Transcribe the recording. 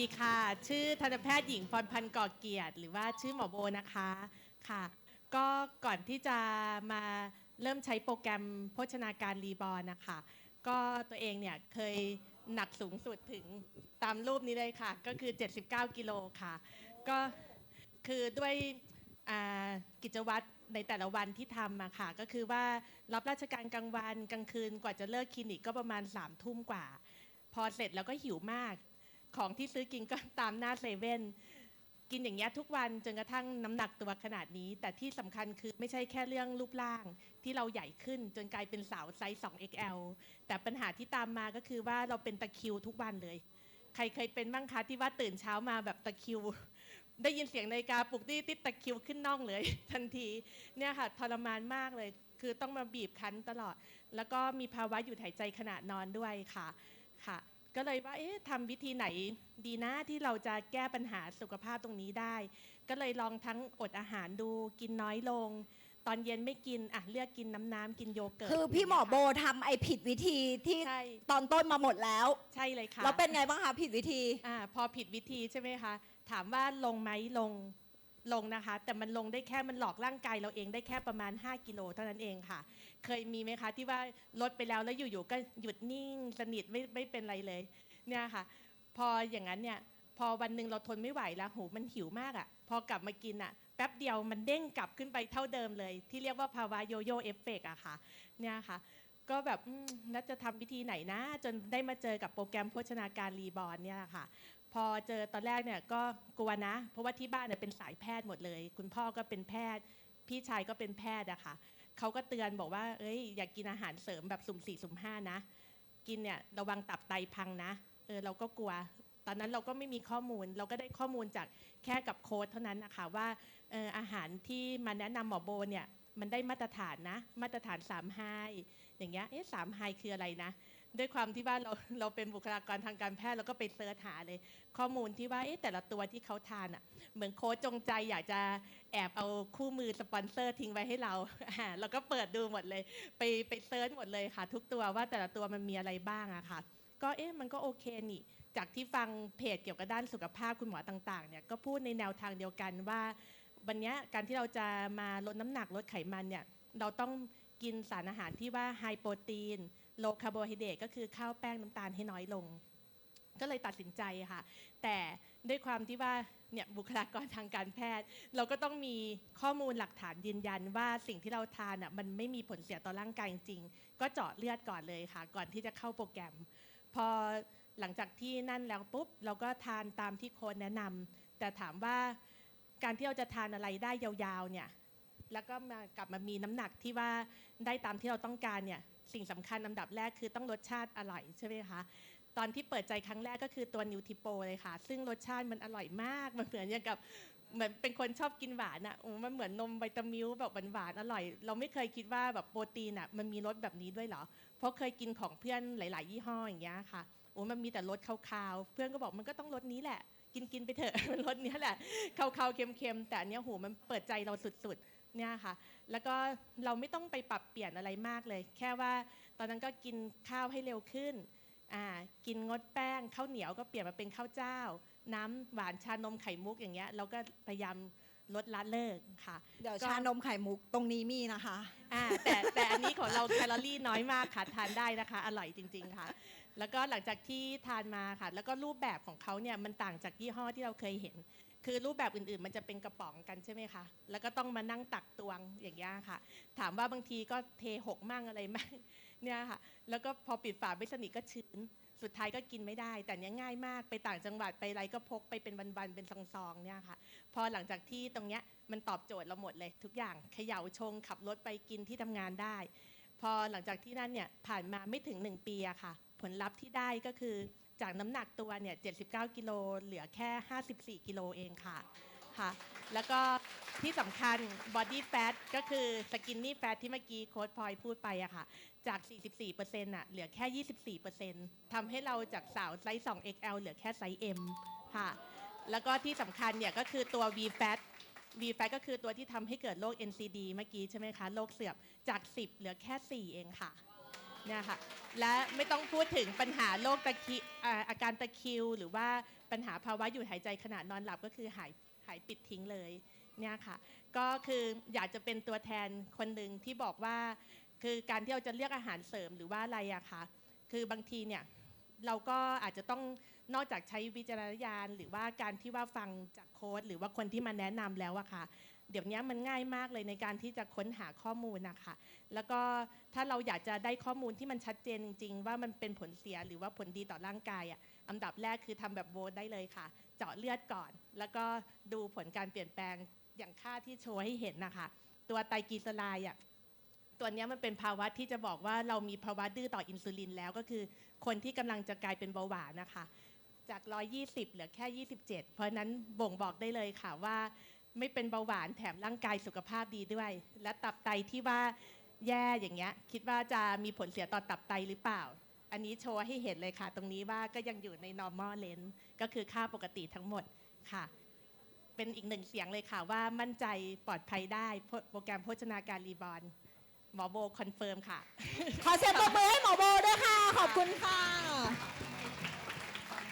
ดีค่ะ ชื่อทันตแพทย์หญิงพรพันธ์ก่อเกียรติ หรือว่าชื่อหมอโบนะคะค่ะ ก็ก่อนที่จะมาเริ่มใช้โปรแกรมโภชนาการรีบอร์นะคะ ก็ตัวเองเนี่ยเคยหนักสูงสุดถึงตามรูปนี้เลยค่ะ ก็คือ 79 กิโลค่ะ ก็คือด้วยกิจวัตรในแต่ละวันที่ทำมาค่ะ ก็คือว่ารับราชการกลางวันกลางคืนกว่าจะเลิกคลินิกก็ประมาณ3ามทุ่มกว่า พอเสร็จแล้วก็หิวมาก ของที่ซื้อกินก็ตามหน้าเซเว่นกินอย่างเงี้ยทุกวันจนกระทั่งน้ำหนักตัวขนาดนี้ แต่ที่สำคัญคือไม่ใช่แค่เรื่องรูปร่าง ที่เราใหญ่ขึ้นจนกลายเป็นสาวไซส์ 2XL แต่ปัญหาที่ตามมาก็คือว่าเราเป็นตะคิวทุกวันเลย ใครเคยเป็นบ้างคะที่ว่าตื่นเช้ามาแบบตะคิว ได้ยินเสียงนาฬิกาปลุกที่ติดตะคิวขึ้นน่องเลย ทันทีเนี่ยค่ะทรมานมากเลย คือต้องมาบีบคั้นตลอด แล้วก็มีภาวะหยุดหายใจขณะนอนด้วยค่ะค่ะ ก็เลยว่าเอ๊ะทำวิธีไหนดีนะที่เราจะแก้ปัญหาสุขภาพตรงนี้ได้ ก็เลยลองทั้งอดอาหารดูกินน้อยลง ตอนเย็นไม่กินอะเลือกกินน้ำน้ำกินโยเกิร์ตคือพี่หมอโบทำไอผิดวิธีที่ใช่ตอนต้นมาหมดแล้วใช่เลยค่ะแล้วเป็นไงบ้างคะผิดวิธี อ่าพอผิดวิธีใช่ไหมคะ ถามว่าลงไหมลง ลงนะคะ แต่มันลงได้แค่มันหลอกร่างกายเราเองได้แค่ประมาณ 5 กิโลเท่านั้นเองค่ะ เคยมีไหมคะที่ว่าลดไปแล้วแล้วอยู่ๆก็หยุดนิ่งสนิทไม่ไม่เป็นไรเลยเนี่ยค่ะ พออย่างนั้นเนี่ยพอวันหนึ่งเราทนไม่ไหวแล้วโหมันหิวมากอะ่ะ พอกลับมากินอะ่ะแป๊บเดียวมันเด้งกลับขึ้นไปเท่าเดิมเลย ที่เรียกว่าภาวะโยโย่เอฟเฟกอะค่ะเนี่ยค่ะ ก็แบบแล้วจะทำวิธีไหนนะ จนได้มาเจอกับโปรแกรมโภชนาการรีบอร์นเนี่ยค่ะ พอเจอตอนแรกเนี่ยก็กลัวนะ เพราะว่าที่บ้านเนี่ยเป็นสายแพทย์หมดเลย คุณพ่อก็เป็นแพทย์ พี่ชายก็เป็นแพทย์อะค่ะเขาก็เตือนบอกว่า เอ้ยอย่ากกินอาหารเสริมแบบสุ่มสี่สุ่มห้านะ กินเนี่ยระวังตับไตพังนะเออเราก็กลัว ตอนนั้นเราก็ไม่มีข้อมูล เราก็ได้ข้อมูลจากแค่กับโค้ดเท่านั้นนะคะว่าอออาหารที่มาแนะนำหมอโบเนี่ย มันได้มาตรฐานนะ มาตรฐาน3ไฮอย่างเงี้ยเอ๊ะสามไฮคืออะไรนะ ด้วยความที่ว่าเราเราเป็นบุคลากรทางการแพทย์เราก็ไปเสิร์ชหาเลย ข้อมูลที่ว่าเอ๊ะแต่ละตัวที่เขาทานอะ เหมือนโค้ชจงใจอยากจะแอบเอาคู่มือสปอนเซอร์ทิ้งไว้ให้เราเราก็เปิดดูหมดเลย ไปไปเซิร์ชหมดเลยค่ะ ทุกตัวว่าแต่ละตัวมันมีอะไรบ้างอะค่ะ ก็เอ๊ะมันก็โอเคนี่จากที่ฟังเพจเกี่ยวกับด้านสุขภาพคุณหมอต่างๆเนี่ยก็พูดในแนวทางเดียวกันว่า วันนี้การที่เราจะมาลดน้ำหนักลดไขมันเนี่ยเราต้องกินสารอาหารที่ว่าไฮโปรตีนโลคาร์โบไฮเดรตก็คือข้าวแป้งน้ำตาลให้น้อยลง ก็เลยตัดสินใจค่ะ แต่ด้วยความที่ว่าเนี่ยบุคลากรทางการแพทย์ เราก็ต้องมีข้อมูลหลักฐานยืนยันว่าสิ่งที่เราทานอะมันไม่มีผลเสียต่อร่างกายจริงๆก็เจาะเลือดก่อนเลยค่ะ ก่อนที่จะเข้าโปรแกรม พอหลังจากที่นั่นแล้วปุ๊บ เราก็ทานตามที่โค้ชแนะนำแต่ถามว่า การที่เราจะทานอะไรได้ยาวๆเนี่ยแล้วก็มากลับมามีน้ำหนักที่ว่าได้ตามที่เราต้องการเนี่ยสิ่งสำคัญอันดับแรกคือต้องรสชาติอร่อยใช่ไหมคะตอนที่เปิดใจครั้งแรกก็คือตัวนิวทิโปเลยค่ะ ซึ่งรสชาติมันอร่อยมาก มันเหมือนอย่างกับเหมือนเป็นคนชอบกินหวานอะโอ้มันเหมือนนมไวตามิลแบบหวานๆอร่อย เราไม่เคยคิดว่าแบบโปรตีนอะมันมีรสแบบนี้ด้วยเหรอ เพราะเคยกินของเพื่อนหลาย ๆ ยี่ห้ออย่างเงี้ยค่ะ โอ้มันมีแต่รสคาวๆ เพื่อนก็บอกมันก็ต้องรสนี้แหละ กินกินไปเถอะ มันรสเนี้ยแหละคาวๆเค็มๆแต่อันเนี้ยโหมันเปิดใจเราสุดๆเนี่ยค่ะ แล้วก็เราไม่ต้องไปปรับเปลี่ยนอะไรมากเลย แค่ว่าตอนนั้นก็กินข้าวให้เร็วขึ้นอ่ากินงดแป้งข้าวเหนียวก็เปลี่ยนมาเป็นข้าวเจ้า น้ำหวานชานมไข่มุกอย่างเงี้ยเราก็พยายาม ลดละเลิกค่ะ เดี๋ยวก็ชานมไข่มุกตรงนี้มีนะคะอ่าแต่แต่อันนี้ของเราแคลอรี่น้อยมากค่ะทานได้นะคะ อร่อยจริง ๆค่ะ แล้วก็หลังจากที่ทานมาค่ะ แล้วก็รูปแบบของเขาเนี่ยมันต่างจากยี่ห้อที่เราเคยเห็น คือรูปแบบอื่นๆ มันจะเป็นกระป๋องกันใช่ไหมคะแล้วก็ต้องมานั่งตักตวงอย่างเงี้ยค่ะ ถามว่าบางทีก็เทหกมั่งอะไรมั่งเนี่ยค่ะ แล้วก็พอปิดฝาไม่สนิทก็ชื้น สุดท้ายก็กินไม่ได้ แต่เนี้ยง่ายมากไปต่างจังหวัดไปอะไรก็พกไปเป็นวันๆเป็นซองๆเนี่ยค่ะ พอหลังจากที่ตรงเนี้ยมันตอบโจทย์เราหมดเลย ทุกอย่างเขย่าชง ขับรถไปกินที่ทำงานได้ พอหลังจากที่นั่นเนี่ยผ่านมาไม่ถึง 1 ปีอะค่ะ ผลลัพธ์ที่ได้ก็คือจากน้ำหนักตัวเนี่ย79กิโลเหลือแค่ 54กิโลเองค่ะ ค่ะแล้วก็ที่สำคัญ body fat ก็คือ skinny fat ที่เมื่อกี้โค้ดพลอยพูดไปอะค่ะ จาก 44%อะเหลือแค่ 24%ทำให้เราจากสาวไซส์ 2XL เหลือแค่ไซส์ M ค่ะ แล้วก็ที่สำคัญเนี่ยก็คือตัว V fat V fat ก็คือตัวที่ทำให้เกิดโรค NCD เมื่อกี้ใช่ไหมคะโรคเสื่อมจาก 10 เหลือแค่ 4 เองค่ะเนี่ยค่ะและไม่ต้องพูดถึงปัญหาโรคตะคริอ่าอาการตะคริว หรือว่าปัญหาภาวะหยุดหายใจขณะนอนหลับก็คือหายายปิดทิ้งเลยเนี่ยค่ะ ก็คืออยากจะเป็นตัวแทนคนหนึ่งที่บอกว่า คือการที่เราจะเลือกอาหารเสริมหรือว่าอะไรอะค่ะ คือบางทีเนี่ยเราก็อาจจะต้อง นอกจากใช้วิจารณญาณ หรือว่าการที่ว่าฟังจากโค้ดหรือว่าคนที่มาแนะนำแล้วอะค่ะ เดี๋ยวนี้มันง่ายมากเลยในการที่จะค้นหาข้อมูลนะคะแล้วก็ถ้าเราอยากจะได้ข้อมูลที่มันชัดเจนจริงๆว่ามันเป็นผลเสียหรือว่าผลดีต่อร่างกายอะอันดับแรกคือทำแบบโบทได้เลยค่ะ เจาะเลือดก่อน แล้วก็ดูผลการเปลี่ยนแปลงอย่างค่าที่โชว์ให้เห็นนะคะ ตัวไตรกลีเซอไรด์อะ ตัวเนี้ยมันเป็นภาวะที่จะบอกว่าเรามีภาวะดื้อต่ออินซูลินแล้วก็คือ คนที่กำลังจะกลายเป็นเบาหวานนะคะ จาก 120 เหลือแค่ 27 เพราะนั้นบ่งบอกได้เลยค่ะว่า ไม่เป็นเบาหวานแถมร่างกายสุขภาพดีด้วย และตับไตที่ว่าแย่อย่างเงี้ย คิดว่าจะมีผลเสียต่อตับไตหรือเปล่า อันนี้โชว์ให้เห็นเลยค่ะ ตรงนี้ว่าก็ยังอยู่ใน normal range ก็คือค่าปกติทั้งหมดค่ะ เป็นอีกหนึ่งเสียงเลยค่ะว่ามั่นใจปลอดภัยได้โปรแกรมโภชนาการรีบอร์นหมอโบคอนเฟิร์มค่ะ ขอเสียงปรบมือให้หมอโบด้วยค่ะ ขอบคุณค่ะ